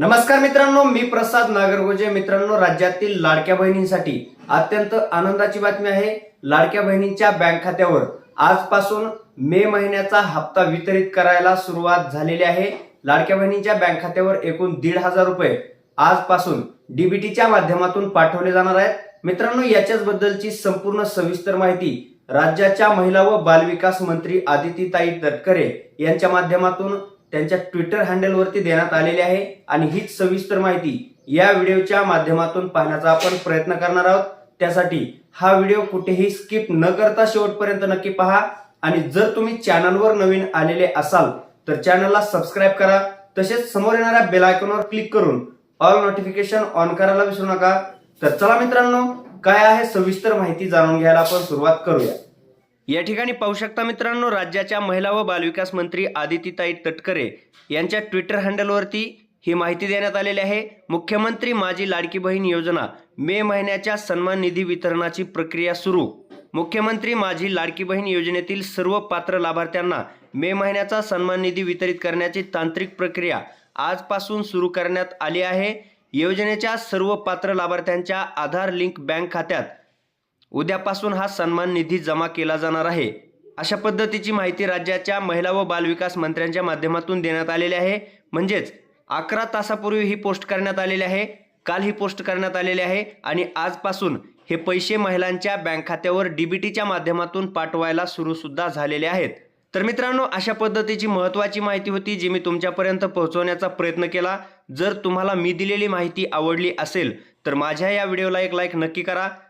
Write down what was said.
नमस्कार मित्रांनो मी प्रसाद नागरगोजे. मित्रांनो राज्यातील लाडक्या बहिणींसाठी अत्यंत आनंदाची बातमी आहे. लाडक्या बहिणींच्या बँक खात्यावर आजपासून मे महिन्याचा हप्ता वितरित करायला सुरुवात झालेली आहे. लाडक्या बहिणींच्या बँक खात्यावर एकूण दीड हजार रुपये आजपासून डीबीटीच्या माध्यमातून पाठवले जाणार आहेत. मित्रांनो याच्याच बद्दलची संपूर्ण सविस्तर माहिती राज्याच्या महिला व बालविकास मंत्री आदितीताई तटकरे यांच्या माध्यमातून त्यांच्या ट्विटर हँडलवरती देण्यात आलेली आहे. आणि हीच सविस्तर माहिती या व्हिडिओच्या माध्यमातून पाहण्याचा आपण प्रयत्न करणार आहोत. त्यासाठी हा व्हिडिओ कुठेही स्किप न करता शेवटपर्यंत नक्की पहा. आणि जर तुम्ही चॅनलवर नवीन आलेले असाल तर चॅनलला सबस्क्राईब करा. तसेच समोर येणाऱ्या बेल आयकॉनवर क्लिक करून ऑल नोटिफिकेशन ऑन करायला विसरू नका. तर चला मित्रांनो काय आहे सविस्तर माहिती जाणून घ्यायला आपण सुरुवात करूया. या ठिकाणी पाहू शकता मित्रांनो राज्याच्या महिला व बालविकास मंत्री आदितीताई तटकरे यांच्या ट्विटर हँडलवरती ही माहिती देण्यात आलेली आहे. मुख्यमंत्री माझी लाडकी बहीण योजना मे महिन्याच्या सन्मान निधी वितरणाची प्रक्रिया सुरू. मुख्यमंत्री माझी लाडकी बहीण योजनेतील सर्व पात्र लाभार्थ्यांना मे महिन्याचा सन्मान निधी वितरित करण्याची तांत्रिक प्रक्रिया आजपासून सुरू करण्यात आली आहे. योजनेच्या सर्व पात्र लाभार्थ्यांच्या आधार लिंक बँक खात्यात उद्यापासून हा सन्मान निधी जमा केला जाणार आहे. अशा पद्धतीची माहिती राज्याच्या महिला व बालविकास मंत्र्यांच्या माध्यमातून देण्यात आलेली आहे. म्हणजेच अकरा तासापूर्वी ही पोस्ट करण्यात आलेली आहे. काल ही पोस्ट करण्यात आलेली आहे आणि आजपासून हे पैसे महिलांच्या बँक खात्यावर डीबीटीच्या माध्यमातून पाठवायला सुरूसुद्धा झालेले आहेत. तर मित्रांनो अशा पद्धतीची महत्त्वाची माहिती होती जी मी तुमच्यापर्यंत पोहोचवण्याचा प्रयत्न केला. जर तुम्हाला मी दिलेली माहिती आवडली असेल तर माझ्या या व्हिडिओला एक लाईक नक्की करा.